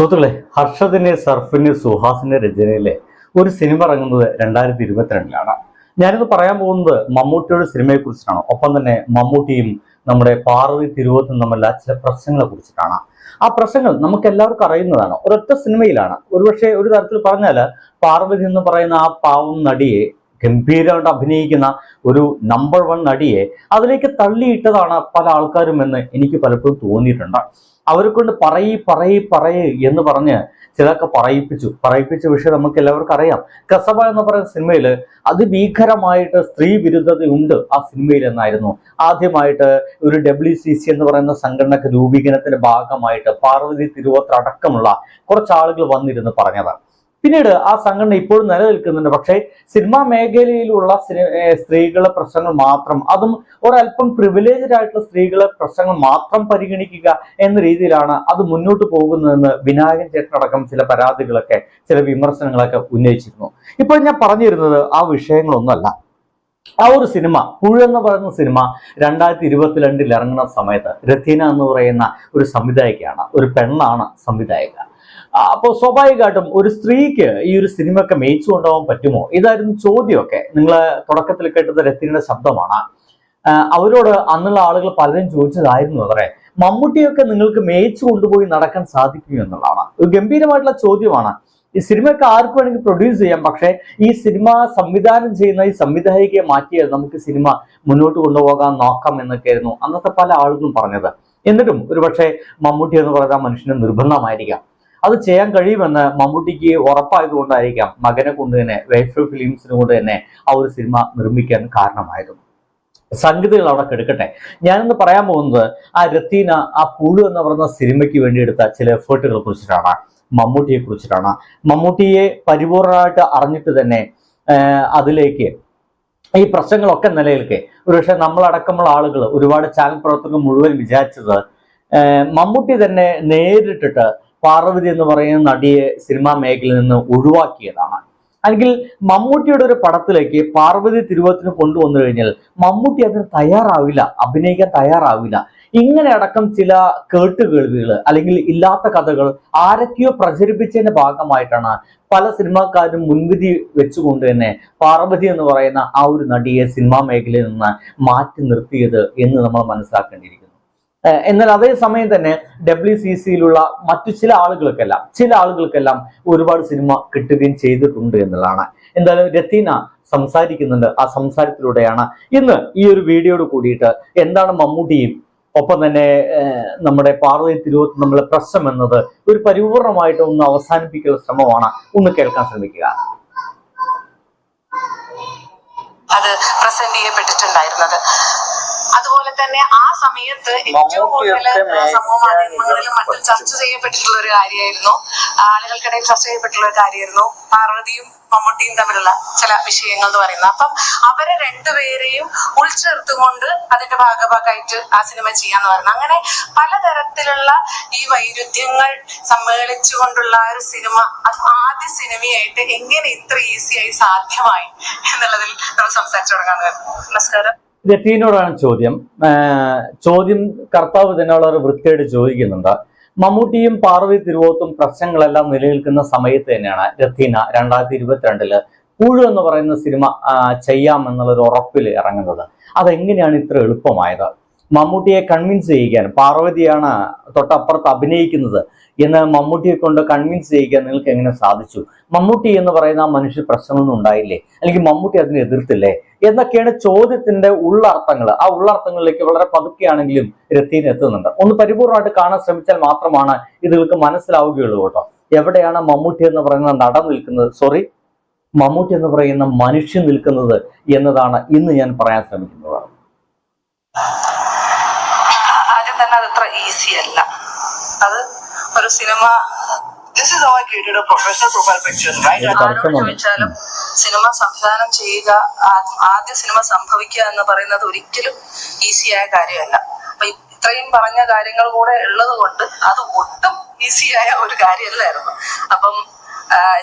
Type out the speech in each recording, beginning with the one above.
സുഹൃത്തുക്കളെ ഹർഷദിന്റെ സർഫിന് സുഹാസിന്റെ രചനയിലെ ഒരു സിനിമ ഇറങ്ങുന്നത് രണ്ടായിരത്തി ഇരുപത്തിരണ്ടിലാണ്. ഞാനിത് പറയാൻ പോകുന്നത് മമ്മൂട്ടിയുടെ സിനിമയെ കുറിച്ചിട്ടാണ് ഒപ്പം തന്നെ മമ്മൂട്ടിയും നമ്മുടെ പാർവതി തിരുവോത്തും തമ്മിലുള്ള ചില പ്രശ്നങ്ങളെ കുറിച്ചിട്ടാണ്. ആ പ്രശ്നങ്ങൾ നമുക്ക് എല്ലാവർക്കും അറിയുന്നതാണ്. ഒരൊറ്റ സിനിമയിലാണ്. ഒരുപക്ഷെ ഒരു തരത്തിൽ പറഞ്ഞാൽ പാർവതി എന്ന് പറയുന്ന ആ പാവം നടിയെ ഗംഭീരമായിട്ട് അഭിനയിക്കുന്ന ഒരു നമ്പർ വൺ നടിയെ അതിലേക്ക് തള്ളിയിട്ടതാണ് പല ആൾക്കാരും എന്ന് എനിക്ക് പലപ്പോഴും തോന്നിയിട്ടുണ്ട്. അവരെ കൊണ്ട് പറയി പറയി പറയി എന്ന് പറഞ്ഞ് ചിലർക്ക് പറയിപ്പിച്ചു. പറയിപ്പിച്ച വിഷയം നമുക്ക് എല്ലാവർക്കും അറിയാം. കസബ എന്ന് പറയുന്ന സിനിമയിൽ അതിഭീകരമായിട്ട് സ്ത്രീ വിരുദ്ധതയുണ്ട് ആ സിനിമയിൽ എന്നായിരുന്നു. ആദ്യമായിട്ട് ഒരു ഡബ്ല്യു സി സി എന്ന് പറയുന്ന സംഘടനക്ക് രൂപീകരണത്തിന്റെ ഭാഗമായിട്ട് പാർവതി തിരുവോത്ര അടക്കമുള്ള കുറച്ച് ആളുകൾ വന്നിരുന്ന് പറഞ്ഞത്. പിന്നീട് ആ സംഘടന ഇപ്പോഴും നിലനിൽക്കുന്നുണ്ട്. പക്ഷേ സിനിമാ മേഖലയിലുള്ള സ്ത്രീകളുടെ പ്രശ്നങ്ങൾ മാത്രം അതും ഒരല്പം പ്രിവിലേജഡ് ആയിട്ടുള്ള സ്ത്രീകളെ പ്രശ്നങ്ങൾ മാത്രം പരിഗണിക്കുക എന്ന രീതിയിലാണ് അത് മുന്നോട്ട് പോകുന്നതെന്ന് വിനായകൻ ചേട്ടനടക്കം ചില പരാതികളൊക്കെ ചില വിമർശനങ്ങളൊക്കെ ഉന്നയിച്ചിരുന്നു. ഇപ്പോൾ ഞാൻ പറഞ്ഞിരുന്നത് ആ വിഷയങ്ങളൊന്നുമല്ല. ആ ഒരു സിനിമ പുഴ എന്ന് പറയുന്ന സിനിമ രണ്ടായിരത്തി ഇരുപത്തിരണ്ടിൽ ഇറങ്ങുന്ന സമയത്ത് രഥീന എന്ന് പറയുന്ന ഒരു സംവിധായികയാണ് ഒരു പെണ്ണാണ് സംവിധായിക. അപ്പോൾ സ്വാഭാവികമായിട്ടും ഒരു സ്ത്രീക്ക് ഈ ഒരു സിനിമയൊക്കെ മേയിച്ചു കൊണ്ടുപോകാൻ പറ്റുമോ? ഇതായിരുന്നു ചോദ്യമൊക്കെ. നിങ്ങൾ തുടക്കത്തിൽ കേട്ടത് രത്തിനിയുടെ ശബ്ദമാണ്. അവരോട് അന്നുള്ള ആളുകൾ പലരും ചോദിച്ചതായിരുന്നു അത്രേ. മമ്മൂട്ടിയൊക്കെ നിങ്ങൾക്ക് മേയിച്ചു കൊണ്ടുപോയി നടക്കാൻ സാധിക്കുമോ എന്നുള്ളതാണ്. ഒരു ഗംഭീരമായിട്ടുള്ള ചോദ്യമാണ്. ഈ സിനിമയൊക്കെ ആർക്ക് വേണമെങ്കിൽ പ്രൊഡ്യൂസ് ചെയ്യാം. പക്ഷേ ഈ സിനിമ സംവിധാനം ചെയ്യുന്ന ഈ സംവിധായികയെ മാറ്റിയാൽ നമുക്ക് സിനിമ മുന്നോട്ട് കൊണ്ടുപോകാൻ നോക്കാം എന്നൊക്കെയായിരുന്നു അന്നത്തെ പല ആളുകളും പറഞ്ഞത്. എന്നിട്ടും ഒരുപക്ഷെ മമ്മൂട്ടി എന്ന് പറയുന്ന മനുഷ്യന് നിർബന്ധമായിരിക്കാം. അത് ചെയ്യാൻ കഴിയുമെന്ന് മമ്മൂട്ടിക്ക് ഉറപ്പായതുകൊണ്ടായിരിക്കാം മകനെ കൊണ്ട് തന്നെ വൈഫ് ഫിലിംസിന് കൊണ്ട് തന്നെ ആ ഒരു സിനിമ നിർമ്മിക്കാൻ കാരണമായതും. സംഗതികൾ അവിടെ കെടുക്കട്ടെ. ഞാനിന്ന് പറയാൻ പോകുന്നത് ആ രത്തീന ആ പുഴു എന്ന് പറയുന്ന സിനിമയ്ക്ക് വേണ്ടി എടുത്ത ചില എഫേർട്ടുകളെ കുറിച്ചിട്ടാണ് മമ്മൂട്ടിയെ കുറിച്ചിട്ടാണ്. മമ്മൂട്ടിയെ പരിപൂർണമായിട്ട് അറിഞ്ഞിട്ട് തന്നെ അതിലേക്ക് ഈ പ്രശ്നങ്ങളൊക്കെ നിലനിൽക്കെ. ഒരുപക്ഷെ നമ്മളടക്കമുള്ള ആളുകൾ ഒരുപാട് ചാനൽ പ്രവർത്തകർ മുഴുവൻ വിചാരിച്ചത് മമ്മൂട്ടി തന്നെ നേരിട്ടിട്ട് പാർവതി എന്ന് പറയുന്ന നടിയെ സിനിമാ മേഖലയിൽ നിന്ന് ഒഴിവാക്കിയതാണ്. അല്ലെങ്കിൽ മമ്മൂട്ടിയുടെ ഒരു പടത്തിലേക്ക് പാർവതി തിരുവത്തിന് കൊണ്ടുവന്നു കഴിഞ്ഞാൽ മമ്മൂട്ടി അതിന് തയ്യാറാവില്ല അഭിനയിക്കാൻ തയ്യാറാവില്ല. ഇങ്ങനെ അടക്കം ചില കേട്ടുകേൾവികൾ അല്ലെങ്കിൽ ഇല്ലാത്ത കഥകൾ ആരൊക്കെയോ പ്രചരിപ്പിച്ചതിന്റെ ഭാഗമായിട്ടാണ് പല സിനിമാക്കാരും മുൻവിധി വെച്ചുകൊണ്ട് തന്നെ പാർവതി എന്ന് പറയുന്ന ആ ഒരു നടിയെ സിനിമാ മേഖലയിൽ നിന്ന് മാറ്റി നിർത്തിയത് എന്ന് നമ്മൾ മനസ്സിലാക്കേണ്ടിയിരിക്കുന്നു. ഏഹ് എന്നാൽ അതേ സമയം തന്നെ ഡബ്ല്യു സി സിയിലുള്ള മറ്റു ചില ആളുകൾക്കെല്ലാം ചില ആളുകൾക്കെല്ലാം ഒരുപാട് സിനിമ കിട്ടുകയും ചെയ്തിട്ടുണ്ട് എന്നുള്ളതാണ്. എന്തായാലും രത്തീന സംസാരിക്കുന്നുണ്ട് ആ സംസാരത്തിലൂടെയാണ്. ഇന്ന് ഈ ഒരു വീഡിയോയോട് കൂടിയിട്ട് എന്താണ് മമ്മൂട്ടിയും ഒപ്പം തന്നെ നമ്മുടെ പാർവതി തിരുവത്ത് നമ്മളെ പ്രശ്നം എന്നത് ഒരു പരിപൂർണമായിട്ട് ഒന്ന് അവസാനിപ്പിക്കുന്ന ശ്രമമാണ്. ഒന്ന് കേൾക്കാൻ ശ്രമിക്കുക. അത് പ്രസന്റ് ചെയ്യപ്പെട്ടിട്ടുണ്ടായിരുന്നത്. അതുപോലെ തന്നെ ആ സമയത്ത് ഏറ്റവും കൂടുതൽ സമൂഹ മാധ്യമങ്ങളിലും മറ്റും ചർച്ച ചെയ്യപ്പെട്ടിട്ടുള്ള ഒരു കാര്യമായിരുന്നു. ആളുകൾക്കിടയിൽ ചർച്ച ചെയ്യപ്പെട്ടുള്ള ഒരു കാര്യമായിരുന്നു. പാർവതിയും മമ്മൂട്ടിയും തമ്മിലുള്ള ചില വിഷയങ്ങൾ എന്ന് പറയുന്നത്. അപ്പം അവരെ രണ്ടുപേരെയും ഉൾച്ചേർത്തുകൊണ്ട് അതിന്റെ ഭാഗഭാഗമായിട്ട് ആ സിനിമ ചെയ്യാന്ന് പറയുന്നത്. അങ്ങനെ പലതരത്തിലുള്ള ഈ വൈരുദ്ധ്യങ്ങൾ സമ്മേളിച്ചുകൊണ്ടുള്ള ആ ഒരു സിനിമ അത് ആദ്യ സിനിമയായിട്ട് എങ്ങനെ ഇത്ര ഈസിയായി സാധ്യമായി എന്നുള്ളതിൽ നമ്മൾ സംസാരിച്ചു തുടങ്ങാൻ നമസ്കാരം. രത്തീനോടാണ് ചോദ്യം. ചോദ്യം കർത്താവ് തന്നെ ഒരു വൃത്തിയായിട്ട് ചോദിക്കുന്നുണ്ട്. മമ്മൂട്ടിയും പാർവതി തിരുവോത്തും പ്രശ്നങ്ങളെല്ലാം നിലനിൽക്കുന്ന സമയത്ത് തന്നെയാണ് രത്തീന രണ്ടായിരത്തി ഇരുപത്തിരണ്ടിൽ പുഴു എന്ന് പറയുന്ന സിനിമ ചെയ്യാമെന്നുള്ളൊരു ചെയ്യാമെന്നുള്ള ഉറപ്പിൽ ഇറങ്ങുന്നത്. അതെങ്ങനെയാണ് ഇത്ര എളുപ്പമായത്? മമ്മൂട്ടിയെ കൺവിൻസ് ചെയ്യിക്കാൻ പാർവതിയാണ് തൊട്ടപ്പുറത്ത് അഭിനയിക്കുന്നത് എന്ന് മമ്മൂട്ടിയെ കൊണ്ട് കൺവിൻസ് ചെയ്യിക്കാൻ നിങ്ങൾക്ക് എങ്ങനെ സാധിച്ചു? മമ്മൂട്ടി എന്ന് പറയുന്ന ആ മനുഷ്യ പ്രശ്നമൊന്നും ഉണ്ടായില്ലേ? അല്ലെങ്കിൽ മമ്മൂട്ടി അതിനെ എതിർത്തില്ലേ? എന്നൊക്കെയാണ് ചോദ്യത്തിന്റെ ഉള്ളർത്ഥങ്ങൾ. ആ ഉള്ളർത്ഥങ്ങളിലേക്ക് വളരെ പതുക്കെയാണെങ്കിലും രത്തീൻ എത്തുന്നുണ്ട്. ഒന്ന് പരിപൂർണമായിട്ട് കാണാൻ ശ്രമിച്ചാൽ മാത്രമാണ് ഇത് നിങ്ങൾക്ക് മനസ്സിലാവുകയുള്ളൂ കേട്ടോ. എവിടെയാണ് മമ്മൂട്ടി എന്ന് പറയുന്ന നട നിൽക്കുന്നത്? സോറി മമ്മൂട്ടി എന്ന് പറയുന്ന മനുഷ്യൻ നിൽക്കുന്നത് എന്നതാണ് ഇന്ന് ഞാൻ പറയാൻ ശ്രമിക്കുന്നത്. Cinema this is our created a professional profile picture ആരോട് ചോദിച്ചാലും സിനിമ സംവിധാനം ചെയ്യുക ആദ്യ സിനിമ സംഭവിക്കുക എന്ന് പറയുന്നത് ഒരിക്കലും ഈസിയായ കാര്യമല്ല. അപ്പൊ ഇത്രയും പറഞ്ഞ കാര്യങ്ങൾ കൂടെ ഉള്ളത് കൊണ്ട് അത് ഒട്ടും ഈസിയായ ഒരു കാര്യമല്ലായിരുന്നു. അപ്പം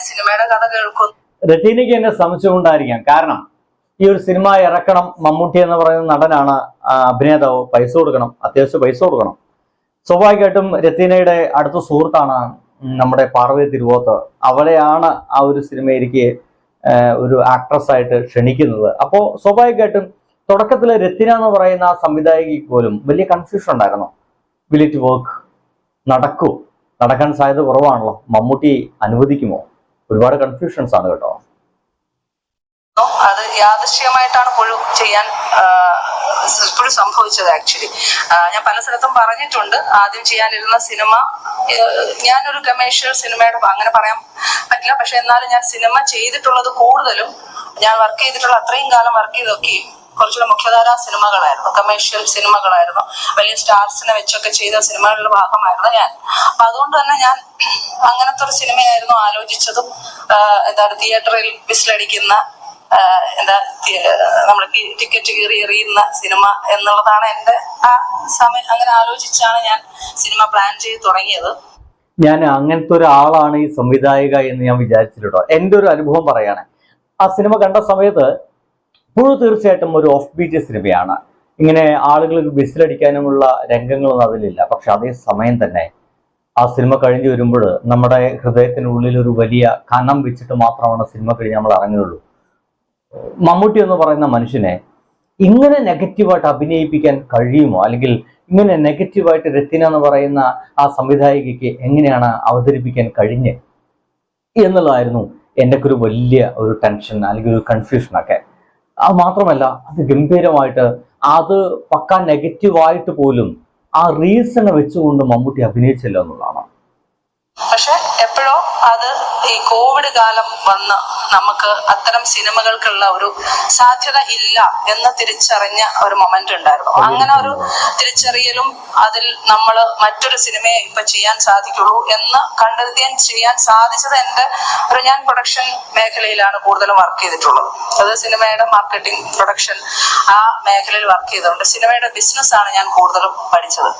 സിനിമയുടെ കഥ കേൾക്കുന്നു. രത്തീനയ്ക്ക് എന്നെ സംശയമുണ്ടായിരിക്കാം. കാരണം ഈ ഒരു സിനിമ ഇറക്കണം മമ്മൂട്ടി എന്ന് പറയുന്ന നടനാണ് അഭിനേതാവ്. പൈസ കൊടുക്കണം. അത്യാവശ്യം പൈസ കൊടുക്കണം. സ്വാഭാവികമായിട്ടും രത്തീനയുടെ അടുത്ത സുഹൃത്താണ് നമ്മുടെ പാർവതി തിരുവോത്ത്. അവളെയാണ് ആ ഒരു സിനിമയിലേക്ക് ഒരു ആക്ട്രസ് ആയിട്ട് ക്ഷണിക്കുന്നത്. അപ്പോൾ സ്വാഭാവികമായിട്ടും തുടക്കത്തിലെ രത്തിന എന്ന് പറയുന്ന ആ സംവിധായകയ്ക്ക് പോലും വലിയ കൺഫ്യൂഷൻ ഉണ്ടായിരുന്നു. വിൽ ഇറ്റ് വർക്ക് നടക്കൂ. നടക്കാൻ സാധ്യത കുറവാണല്ലോ. മമ്മൂട്ടി അനുവദിക്കുമോ? ഒരുപാട് കൺഫ്യൂഷൻസ് ആണ് കേട്ടോ. യാദൃശ്യമായിട്ടാണ് പുഴു ചെയ്യാൻ പുഴു സംഭവിച്ചത് ആക്ച്വലി ഞാൻ പല സ്ഥലത്തും പറഞ്ഞിട്ടുണ്ട്. ആദ്യം ചെയ്യാനിരുന്ന സിനിമ ഞാനൊരു കമേഴ്ഷ്യൽ സിനിമയുടെ അങ്ങനെ പറയാൻ പറ്റില്ല. പക്ഷെ എന്നാലും ഞാൻ സിനിമ ചെയ്തിട്ടുള്ളത് കൂടുതലും ഞാൻ വർക്ക് ചെയ്തിട്ടുള്ള അത്രയും കാലം വർക്ക് ചെയ്തൊക്കെയും കുറച്ചുകൂടെ മുഖ്യധാരാ സിനിമകളായിരുന്നു. കമേഴ്ഷ്യൽ സിനിമകളായിരുന്നു. വലിയ സ്റ്റാർസിനെ വെച്ചൊക്കെ ചെയ്ത സിനിമകളുടെ ഭാഗമായിരുന്നു ഞാൻ. അപ്പൊ അതുകൊണ്ട് തന്നെ ഞാൻ അങ്ങനത്തെ ഒരു സിനിമയായിരുന്നു ആലോചിച്ചതും എന്താണ് തിയേറ്ററിൽ വിസിലടിക്കുന്ന എന്താ നമ്മൾ ടിക്കറ്റ് കീറി എറിയുന്ന സിനിമ എന്നുള്ളതാണ് എന്റെ ആ സമയം. അങ്ങനെ ആലോചിച്ചാണ് ഞാൻ സിനിമ പ്ലാൻ ചെയ്ത് തുടങ്ങിയത്. ഞാൻ അങ്ങനത്തെ ഒരാളാണ് ഈ സംവിധായിക എന്ന് ഞാൻ വിചാരിച്ചിട്ടോ എന്റെ ഒരു അനുഭവം പറയാണ്. ആ സിനിമ കണ്ട സമയത്ത് പുഴു തീർച്ചയായിട്ടും ഒരു ഓഫ് ബീറ്റ് സിനിമയാണ്. ഇങ്ങനെ ആളുകൾക്ക് വിസിലടിക്കാനുമുള്ള രംഗങ്ങളൊന്നും അതിലില്ല. പക്ഷെ അതേ സമയം തന്നെ ആ സിനിമ കഴിഞ്ഞു വരുമ്പോൾ നമ്മുടെ ഹൃദയത്തിനുള്ളിൽ ഒരു വലിയ കനം വെച്ചിട്ട് മാത്രമാണ് സിനിമ കഴിഞ്ഞ് നമ്മൾ ഇറങ്ങുകയുള്ളൂ. മമ്മൂട്ടി എന്ന് പറയുന്ന മനുഷ്യനെ ഇങ്ങനെ നെഗറ്റീവായിട്ട് അഭിനയിപ്പിക്കാൻ കഴിയുമോ? അല്ലെങ്കിൽ ഇങ്ങനെ നെഗറ്റീവായിട്ട് രത്തിന എന്ന് പറയുന്ന ആ സംവിധായികയ്ക്ക് എങ്ങനെയാണ് അവതരിപ്പിക്കാൻ കഴിഞ്ഞ് എന്നുള്ളതായിരുന്നു എന്റെ ഒരു വലിയ ഒരു ടെൻഷൻ അല്ലെങ്കിൽ ഒരു കൺഫ്യൂഷനൊക്കെ അത് മാത്രമല്ല അത് ഗംഭീരമായിട്ട് അത് പക്ക നെഗറ്റീവായിട്ട് പോലും ആ റീസണെ വെച്ചുകൊണ്ട് മമ്മൂട്ടി അഭിനയിച്ചില്ല എന്നുള്ളതാണ്. എപ്പോഴോ അത് ഈ കോവിഡ് കാലം വന്ന് നമുക്ക് അത്തരം സിനിമകൾക്കുള്ള ഒരു സാധ്യത ഇല്ല എന്ന് തിരിച്ചറിഞ്ഞ ഒരു മൊമെന്റ് ഉണ്ടായിരുന്നു. അങ്ങനെ ഒരു തിരിച്ചറിയലും അതിൽ നമ്മൾ മറ്റൊരു സിനിമയെ ഇപ്പൊ ചെയ്യാൻ സാധിക്കുള്ളൂ എന്ന് കണ്ടെത്തിയാൻ ചെയ്യാൻ സാധിച്ചത് എന്റെ ഒരു ഞാൻ പ്രൊഡക്ഷൻ മേഖലയിലാണ് കൂടുതലും വർക്ക് ചെയ്തിട്ടുള്ളത്. അത് സിനിമയുടെ മാർക്കറ്റിംഗ് പ്രൊഡക്ഷൻ ആ മേഖലയിൽ വർക്ക് ചെയ്തുകൊണ്ട് സിനിമയുടെ ബിസിനസ് ആണ് ഞാൻ കൂടുതലും പഠിച്ചത്.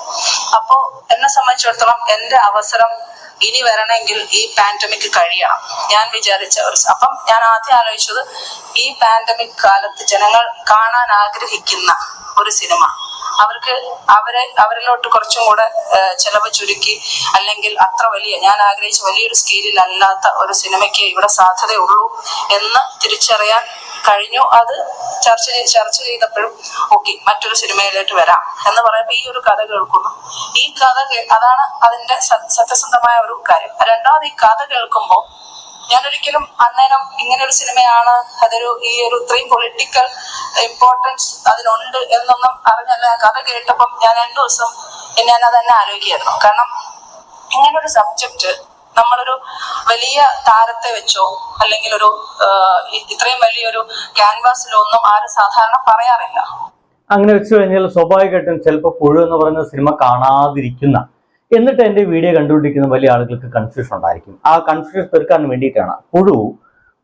അപ്പോ എന്നെ സംബന്ധിച്ചിടത്തോളം എന്റെ അവസരം ഇനി വരണമെങ്കിൽ ഈ പാൻഡമിക് കഴിയണം. ഞാൻ വിചാരിച്ച ഒരു അപ്പം ഞാൻ ആദ്യം ആലോചിച്ചത് ഈ പാൻഡമിക് കാലത്ത് ജനങ്ങൾ കാണാൻ ആഗ്രഹിക്കുന്ന ഒരു സിനിമ. അവർക്ക് അവരെ അവരിലോട്ട് കുറച്ചും കൂടെ ചെലവ് ചുരുക്കി അല്ലെങ്കിൽ അത്ര വലിയ ഞാൻ ആഗ്രഹിച്ച വലിയൊരു സ്കെയിലിൽ അല്ലാത്ത ഒരു സിനിമയ്ക്ക് ഇവിടെ സാധ്യതയുള്ളൂ എന്ന് തിരിച്ചറിയാൻ കഴിഞ്ഞു. അത് ചർച്ച ചർച്ച ചെയ്തപ്പോഴും ഓക്കെ മറ്റൊരു സിനിമയിലേക്ക് വരാം എന്ന് പറയുമ്പോൾ ഈ ഒരു കഥ കേൾക്കുന്നു. ഈ കഥ അതാണ് അതിന്റെ സത്യസന്ധമായ ഒരു കാര്യം. രണ്ടാമത് ഈ കഥ കേൾക്കുമ്പോൾ ഞാൻ ഒരിക്കലും അന്നേരം ഇങ്ങനെ ഒരു സിനിമയാണ് അതൊരു ഈ ഒരു ഇത്രയും പൊളിറ്റിക്കൽ ഇമ്പോർട്ടൻസ് അതിനുണ്ട് എന്നൊന്നും അറിഞ്ഞല്ല. കഥ കേട്ടപ്പം ഞാൻ രണ്ടു ദിവസം ഞാൻ അത് തന്നെ ആലോചിക്കായിരുന്നു കാരണം ഇങ്ങനൊരു സബ്ജക്റ്റ് നമ്മളൊരു വലിയ താരത്തെ വെച്ചോ അല്ലെങ്കിൽ ഒരു ഇത്രയും വലിയൊരു ക്യാൻവാസിലോ ഒന്നും ആരും സാധാരണ പറയാറില്ല. അങ്ങനെ വെച്ച് കഴിഞ്ഞാൽ സ്വാഭാവികമായിട്ടും ചിലപ്പോൾ പുഴു എന്ന് പറയുന്ന സിനിമ കാണാതിരിക്കുന്ന എന്നിട്ട് എന്റെ വീഡിയോ കണ്ടുകൊണ്ടിരിക്കുന്ന വലിയ ആളുകൾക്ക് കൺഫ്യൂഷൻ ഉണ്ടായിരിക്കും. ആ കൺഫ്യൂഷൻ തീർക്കാൻ വേണ്ടിയിട്ടാണ് പുഴു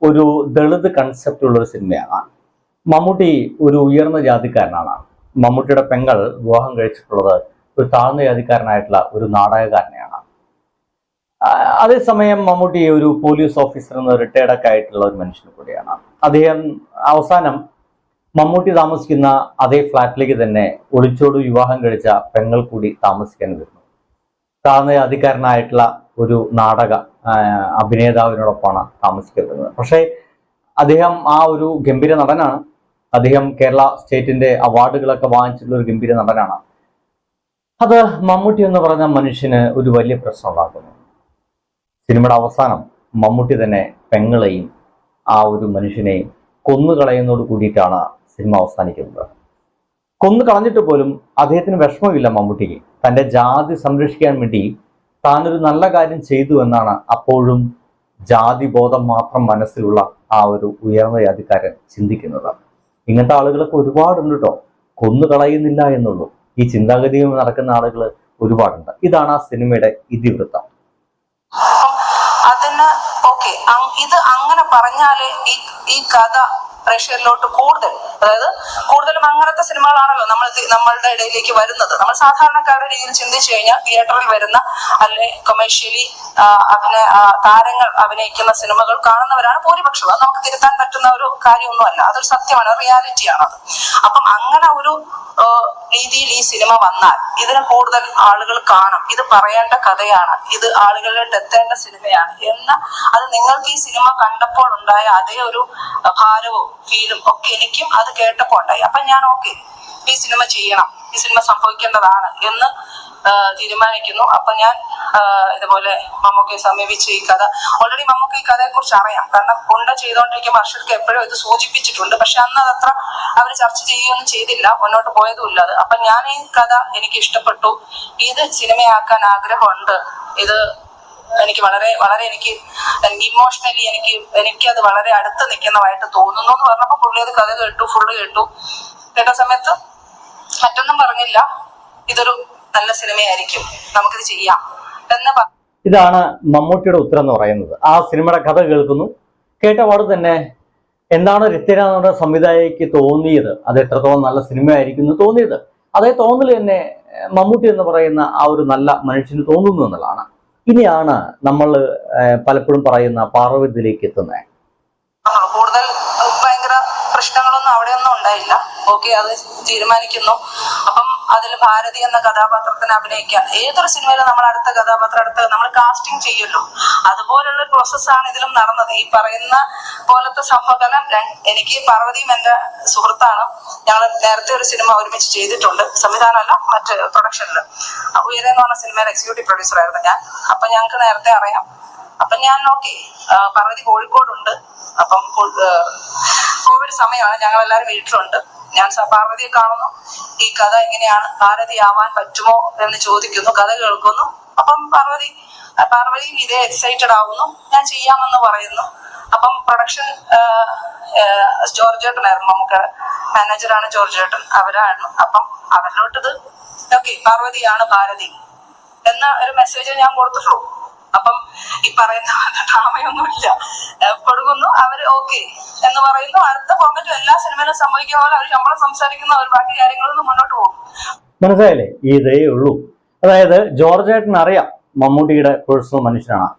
ഒരു ദളിത് കൺസെപ്റ്റ് ഉള്ള ഒരു സിനിമയാണ്. മമ്മൂട്ടി ഒരു ഉയർന്ന ജാതിക്കാരനാണ്. മമ്മൂട്ടിയുടെ പെങ്ങൾ വിവാഹം കഴിച്ചിട്ടുള്ളത് ഒരു താഴ്ന്ന ജാതിക്കാരനായിട്ടുള്ള ഒരു നാടകക്കാരനെയാണ്. ആ, അതേസമയം മമ്മൂട്ടി ഒരു പോലീസ് ഓഫീസർ എന്ന റിട്ടയർഡ് ഒക്കെ ആയിട്ടുള്ള ഒരു മനുഷ്യൻ കൂടിയാണ്. അദ്ദേഹം അവസാനം മമ്മൂട്ടി താമസിക്കുന്ന അതേ ഫ്ലാറ്റിലേക്ക് തന്നെ ഒളിച്ചോട് വിവാഹം കഴിച്ച പെങ്ങൾ കൂടി താമസിക്കാൻ വരുന്നു. താഴ്ന്ന അധികാരനായിട്ടുള്ള ഒരു നാടക അഭിനേതാവിനോടൊപ്പമാണ് താമസിക്കുന്നത് പക്ഷേ അദ്ദേഹം ആ ഒരു ഗംഭീര നടനാണ്. അദ്ദേഹം കേരള സ്റ്റേറ്റിന്റെ അവാർഡുകളൊക്കെ വാങ്ങിച്ചിട്ടുള്ള ഒരു ഗംഭീര നടനാണ്. അത് മമ്മൂട്ടി എന്ന് പറഞ്ഞ മനുഷ്യന് ഒരു വലിയ പ്രശ്നം ഉണ്ടാക്കുന്നു. സിനിമയുടെ അവസാനം മമ്മൂട്ടി തന്നെ പെങ്ങളെയും ആ ഒരു മനുഷ്യനെയും കൊന്നുകളയുന്നതോട് കൂടിയിട്ടാണ് സിനിമ അവസാനിക്കുന്നത്. കൊന്നു കളഞ്ഞിട്ട് പോലും അദ്ദേഹത്തിന് വിഷമമില്ല മമ്മൂട്ടിക്ക്. തന്റെ ജാതി സംരക്ഷിക്കാൻ വേണ്ടി താനൊരു നല്ല കാര്യം ചെയ്തു എന്നാണ് അപ്പോഴും ജാതി ബോധം മാത്രം മനസ്സിലുള്ള ആ ഒരു ഉയർന്ന ജാതിക്കാരൻ ചിന്തിക്കുന്നത്. ഇങ്ങനത്തെ ആളുകളൊക്കെ ഒരുപാടുണ്ട് കേട്ടോ കൊന്നു കളയുന്നില്ല എന്നുള്ളൂ. ഈ ചിന്താഗതിയും നടക്കുന്ന ആളുകൾ ഒരുപാടുണ്ട്. ഇതാണ് ആ സിനിമയുടെ ഇതിവൃത്തം. ഓക്കെ ഇത് അങ്ങനെ പറഞ്ഞാൽ ഈ ഈ കഥ പ്രേക്ഷകരിലോട്ട് കൂടുതൽ അതായത് കൂടുതലും അങ്ങനത്തെ സിനിമകളാണല്ലോ നമ്മൾ നമ്മളുടെ ഇടയിലേക്ക് വരുന്നത്. നമ്മൾ സാധാരണക്കാരുടെ രീതിയിൽ ചിന്തിച്ചു കഴിഞ്ഞാൽ തിയേറ്ററിൽ വരുന്ന അല്ലെ കൊമേഴ്ഷ്യലി അഭിനയ താരങ്ങൾ അഭിനയിക്കുന്ന സിനിമകൾ കാണുന്നവരാണ് ഭൂരിപക്ഷം അത് നമുക്ക് തിരുത്താൻ പറ്റുന്ന ഒരു കാര്യമൊന്നുമല്ല. അതൊരു സത്യമാണ് റിയാലിറ്റിയാണ് അത് അപ്പം അങ്ങനെ ഒരു രീതിയിൽ ഈ സിനിമ വന്നാൽ ഇതിന് കൂടുതൽ ആളുകൾ കാണും. ഇത് പറയേണ്ട കഥയാണ്. ഇത് ആളുകളിലോട്ട് എത്തേണ്ട സിനിമയാണ്. എന്ന അത് നിങ്ങൾക്ക് ഈ സിനിമ കണ്ടപ്പോൾ ഉണ്ടായ അതേ ഒരു ഭാരവും ഫീലും ഒക്കെ എനിക്കും അത് കേട്ടപ്പോൾ ഉണ്ടായി. അപ്പൊ ഞാൻ ഓക്കെ ഈ സിനിമ ചെയ്യണം. ഈ സിനിമ സംഭവിക്കേണ്ടതാണ് എന്ന് തീരുമാനിക്കുന്നു. അപ്പൊ ഞാൻ ഇതുപോലെ മമ്മൂക്കയെ സമീപിച്ച് ഈ കഥ. ഓൾറെഡി മമ്മൂക്ക ഈ കഥയെ കുറിച്ച് അറിയാം. കാരണം കൊണ്ട ചെയ്തുകൊണ്ടിരിക്കുമ്പോൾ അർഷർക്ക് എപ്പോഴും ഇത് സൂചിപ്പിച്ചിട്ടുണ്ട്. പക്ഷെ അന്ന് അതത്ര അവർ ചർച്ച ചെയ്യുകയൊന്നും ചെയ്തില്ല. മുന്നോട്ട് പോയതും ഇല്ല അത്. അപ്പൊ ഞാൻ ഈ കഥ എനിക്ക് ഇഷ്ടപ്പെട്ടു. ഇത് സിനിമയാക്കാൻ ആഗ്രഹമുണ്ട്. ഇത് എനിക്ക് വളരെ വളരെ എനിക്ക് ഇമോഷണലി എനിക്ക് എനിക്കത് വളരെ അടുത്ത് നിൽക്കുന്നതായിട്ട് തോന്നുന്നു എന്ന് പറഞ്ഞപ്പോൾ പുള്ളി അത് കഥ കേട്ടു ഫുള്ള് കേട്ടു. കേട്ട സമയത്ത് മറ്റൊന്നും പറഞ്ഞില്ല. ഇതൊരു നല്ല സിനിമയായിരിക്കും. നമുക്കിത് ചെയ്യാം. എന്ന് പറഞ്ഞു ഇതാണ് മമ്മൂട്ടിയുടെ ഉത്തരം എന്ന് പറയുന്നത്. ആ സിനിമയുടെ കഥ കേൾക്കുന്നു. കേട്ടപാട് തന്നെ എന്താണ് രത്യനാഥയുടെ സംവിധായകയ്ക്ക് തോന്നിയത്? അത് എത്രത്തോളം നല്ല സിനിമയായിരിക്കും എന്ന് തോന്നിയത്? അതേ തോന്നൽ തന്നെ മമ്മൂട്ടി എന്ന് പറയുന്ന ആ ഒരു നല്ല മനുഷ്യന് തോന്നുന്നു എന്നുള്ളതാണ്. ഇനിയാണ് നമ്മൾ പലപ്പോഴും പറയുന്ന പാർവതിയിലേക്ക് എത്തുന്നത്. കൂടുതൽ ഭയങ്കര പ്രശ്നങ്ങളൊന്നും അവിടെയൊന്നും ഉണ്ടായില്ല. ഓക്കെ അത് തീരുമാനിക്കുന്നു. അപ്പം അതിൽ ഭാരതി എന്ന കഥാപാത്രത്തിന് അഭിനയിക്കാൻ ഏതൊരു സിനിമയിലും നമ്മൾ അടുത്ത കഥാപാത്രം അടുത്ത നമ്മൾ കാസ്റ്റിംഗ് ചെയ്യുമല്ലോ. അതുപോലുള്ള പ്രോസസ്സാണ് ഇതിലും നടന്നത്. ഈ പറയുന്ന പോലത്തെ സംഭവം എനിക്ക് പാർവതിയും എന്റെ സുഹൃത്താണ്. ഞങ്ങൾ നേരത്തെ ഒരു സിനിമ ഒരുമിച്ച് ചെയ്തിട്ടുണ്ട്. സംവിധാനമല്ല മറ്റ് പ്രൊഡക്ഷനിൽ ഉയരെ എന്ന് പറഞ്ഞ സിനിമയുടെ എക്സിക്യൂട്ടീവ് പ്രൊഡ്യൂസർ ആയിരുന്നു ഞാൻ. അപ്പൊ ഞങ്ങൾക്ക് നേരത്തെ അറിയാം. അപ്പൊ ഞാൻ നോക്കി. പാർവതി കോഴിക്കോടുണ്ട്. അപ്പം കോവിഡ് സമയമാണ് ഞങ്ങൾ എല്ലാവരും വീട്ടിലുണ്ട്. ഞാൻ പാർവതിയെ കാണുന്നു. ഈ കഥ എങ്ങനെയാണ് ഭാരതി ആവാൻ പറ്റുമോ എന്ന് ചോദിക്കുന്നു. കഥ കേൾക്കുന്നു. അപ്പം പാർവതി പാർവതിയും ഇതേ എക്സൈറ്റഡ് ആവുന്നു. ഞാൻ ചെയ്യാമെന്ന് പറയുന്നു. അപ്പം പ്രൊഡക്ഷൻ ജോർജ് ഏട്ടനായിരുന്നു നമുക്ക് മാനേജറാണ് ജോർജ് ഏട്ടൻ അവരാണ് അപ്പം അവരിലോട്ടിത് ഓക്കെ പാർവതിയാണ് ഭാരതി എന്ന ഒരു മെസ്സേജ് ഞാൻ കൊടുത്തിട്ടുള്ളൂ. അപ്പം ഈ പറയുന്ന ഡ്രാമയൊന്നുമില്ല കൊടുക്കുന്നു. അവർ ഓക്കെ എന്ന് പറയുന്നു. അടുത്ത ഫോമറ്റും എല്ലാ സിനിമയിലും സംഭവിക്കുന്ന പോലെ അവർ ശമ്പളം സംസാരിക്കുന്ന അവർ ബാക്കി കാര്യങ്ങളൊന്നും മുന്നോട്ട് പോകും. മനസ്സിലായില്ലേ? ഇതേ ഉള്ളൂ. അതായത് ജോർജ് ഏട്ടൻ അറിയാം മമ്മൂട്ടിയുടെ പേഴ്സണൽ മനുഷ്യനാണ്.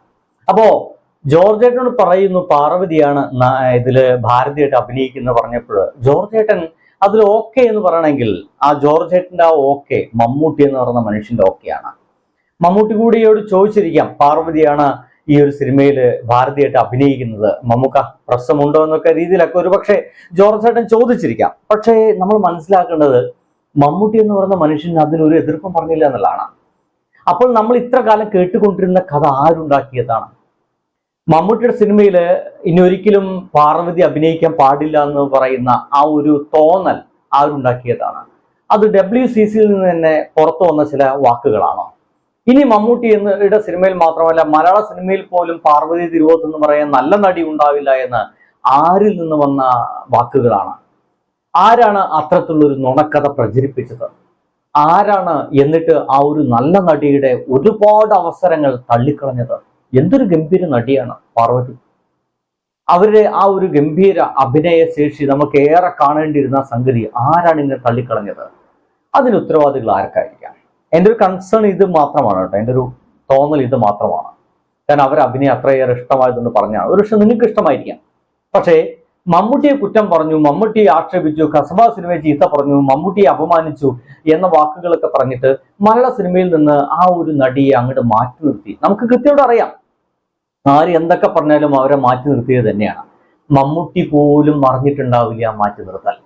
അപ്പോ ജോർജ് ഏട്ടനോട് പറയുന്നു പാർവതിയാണ് ഇതിൽ ഭാരതിയായിട്ട് അഭിനയിക്കുന്ന പറഞ്ഞപ്പോൾ ജോർജ് ഏട്ടൻ അതിൽ ഓക്കെ എന്ന് പറയണമെങ്കിൽ ആ ജോർജ് ഏട്ടന്റെ ആ ഓക്കെ മമ്മൂട്ടി എന്ന് പറയുന്ന മനുഷ്യന്റെ ഓക്കെയാണ് മമ്മൂട്ടി കൂടിയോട് ചോദിച്ചിരിക്കാം. പാർവതിയാണ് ഈ ഒരു സിനിമയിൽ ഭാരതിയായിട്ട് അഭിനയിക്കുന്നത്. മമ്മൂക്ക പ്രശ്നമുണ്ടോ എന്നൊക്കെ രീതിയിലൊക്കെ ഒരു പക്ഷേ ജോർജ് ചേട്ടൻ ചോദിച്ചിരിക്കാം. പക്ഷേ നമ്മൾ മനസ്സിലാക്കേണ്ടത് മമ്മൂട്ടി എന്ന് പറയുന്ന മനുഷ്യൻ അതിലൊരു എതിർപ്പും പറഞ്ഞില്ല എന്നുള്ളതാണ്. അപ്പോൾ നമ്മൾ ഇത്ര കാലം കേട്ടുകൊണ്ടിരുന്ന കഥ ആരുണ്ടാക്കിയതാണ്? മമ്മൂട്ടിയുടെ സിനിമയിൽ ഇനി ഒരിക്കലും പാർവതി അഭിനയിക്കാൻ പാടില്ല എന്ന് പറയുന്ന ആ ഒരു തോന്നൽ ആരുണ്ടാക്കിയതാണ്? അത് ഡബ്ല്യു സി സിയിൽ നിന്ന് തന്നെ പുറത്തു വന്ന ചില വാക്കുകളാണോ? ഇനി മമ്മൂട്ടി എന്നയുടെ സിനിമയിൽ മാത്രമല്ല മലയാള സിനിമയിൽ പോലും പാർവതി തിരുവോത്ത് എന്ന് പറയാൻ നല്ല നടി ഉണ്ടാവില്ല എന്ന് ആരിൽ നിന്ന് വന്ന വാക്കുകളാണ്. ആരാണ് അത്തരത്തിലുള്ളൊരു നുണക്കഥ പ്രചരിപ്പിച്ചത്? ആരാണ് എന്നിട്ട് ആ ഒരു നല്ല നടിയുടെ ഒരുപാട് അവസരങ്ങൾ തള്ളിക്കളഞ്ഞത്? എന്തൊരു ഗംഭീര നടിയാണ് പാർവതി. അവരുടെ ആ ഒരു ഗംഭീര അഭിനയ ശേഷി നമുക്ക് ഏറെ കാണേണ്ടിയിരുന്ന സംഗതി ആരാണ് ഇങ്ങനെ തള്ളിക്കളഞ്ഞത്? അതിന് ഉത്തരവാദികൾ ആർക്കായിരിക്കാം എന്റെ ഒരു കൺസേൺ ഇത് മാത്രമാണ് കേട്ടോ. എന്റെ ഒരു തോന്നൽ ഇത് മാത്രമാണ്. കാരണം അവർ അഭിനയം അത്രയേറെ ഇഷ്ടമായതുകൊണ്ട് പറഞ്ഞാണ് ഒരു നിങ്ങൾക്ക് ഇഷ്ടമായിരിക്കാം. പക്ഷേ മമ്മൂട്ടിയെ കുറ്റം പറഞ്ഞു മമ്മൂട്ടിയെ ആക്ഷേപിച്ചു കസബ സിനിമയെ ചീത്ത പറഞ്ഞു മമ്മൂട്ടിയെ അപമാനിച്ചു എന്ന വാക്കുകളൊക്കെ പറഞ്ഞിട്ട് മലയാള സിനിമയിൽ നിന്ന് ആ ഒരു നടിയെ അങ്ങോട്ട് മാറ്റി നിർത്തി. നമുക്ക് കൃത്യമായിട്ട് അറിയാം. ആര് എന്തൊക്കെ പറഞ്ഞാലും അവരെ മാറ്റി നിർത്തിയത് തന്നെയാണ്. മമ്മൂട്ടി പോലും അറിഞ്ഞിട്ടുണ്ടാവില്ല മാറ്റി നിർത്തൽ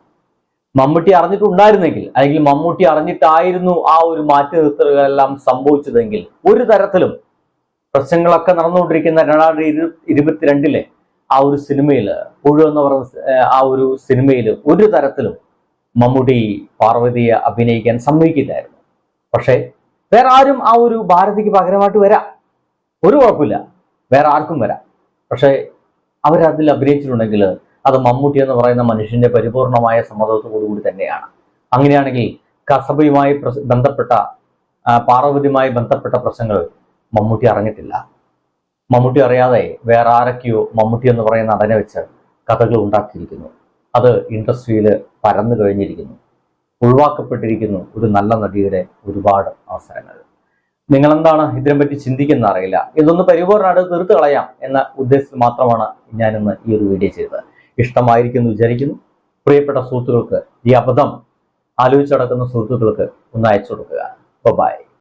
മമ്മൂട്ടി അറിഞ്ഞിട്ടുണ്ടായിരുന്നെങ്കിൽ അല്ലെങ്കിൽ മമ്മൂട്ടി അറിഞ്ഞിട്ടായിരുന്നു ആ ഒരു മാറ്റി നിർത്തലുകളെല്ലാം സംഭവിച്ചതെങ്കിൽ ഒരു തരത്തിലും പ്രശ്നങ്ങളൊക്കെ നടന്നുകൊണ്ടിരിക്കുന്ന രണ്ടായിരത്തി ഇരു ഇരുപത്തിരണ്ടിലെ ആ ഒരു സിനിമയിൽ പുഴു എന്ന് പറയുന്ന ആ ഒരു സിനിമയിൽ ഒരു തരത്തിലും മമ്മൂട്ടി പാർവതിയെ അഭിനയിക്കാൻ സമ്മതിക്കില്ലായിരുന്നു. പക്ഷേ വേറെ ആരും ആ ഒരു ഭാരതിക്ക് പകരമായിട്ട് വരാം. ഒരു കുഴപ്പമില്ല. വേറെ ആർക്കും വരാം. പക്ഷേ അവരതിൽ അഭിനയിച്ചിട്ടുണ്ടെങ്കിൽ അത് മമ്മൂട്ടി എന്ന് പറയുന്ന മനുഷ്യന്റെ പരിപൂർണമായ സമ്മതത്തോടുകൂടി തന്നെയാണ്. അങ്ങനെയാണെങ്കിൽ കസബയുമായി ബന്ധപ്പെട്ട പാർവതിയുമായി ബന്ധപ്പെട്ട പ്രശ്നങ്ങൾ മമ്മൂട്ടി അറിഞ്ഞിട്ടില്ല. മമ്മൂട്ടി അറിയാതെ വേറെ ആരൊക്കെയോ മമ്മൂട്ടി എന്ന് പറയുന്ന നടനെ വെച്ച് കഥകൾ ഉണ്ടാക്കിയിരിക്കുന്നു. അത് ഇൻഡസ്ട്രിയിൽ പരന്നു കഴിഞ്ഞിരിക്കുന്നു. ഒഴിവാക്കപ്പെട്ടിരിക്കുന്നു ഒരു നല്ല നടിയുടെ ഒരുപാട് അവസരങ്ങൾ. നിങ്ങളെന്താണ് ഇതിനെപ്പറ്റി ചിന്തിക്കുന്ന അറിയില്ല. ഇതൊന്ന് പരിപൂർണമായിട്ട് തീർത്ത് കളയാം എന്ന ഉദ്ദേശത്തിൽ മാത്രമാണ് ഞാനിന്ന് ഈ ഒരു വീഡിയോ ചെയ്തത്. ഇഷ്ടമായിരിക്കും എന്ന് വിചാരിക്കുന്നു. പ്രിയപ്പെട്ട സുഹൃത്തുക്കൾക്ക് ഈ അബദ്ധം ആലോചിച്ചടക്കുന്ന സുഹൃത്തുക്കൾക്ക് ഒന്ന് അയച്ചു കൊടുക്കുക. ബൈ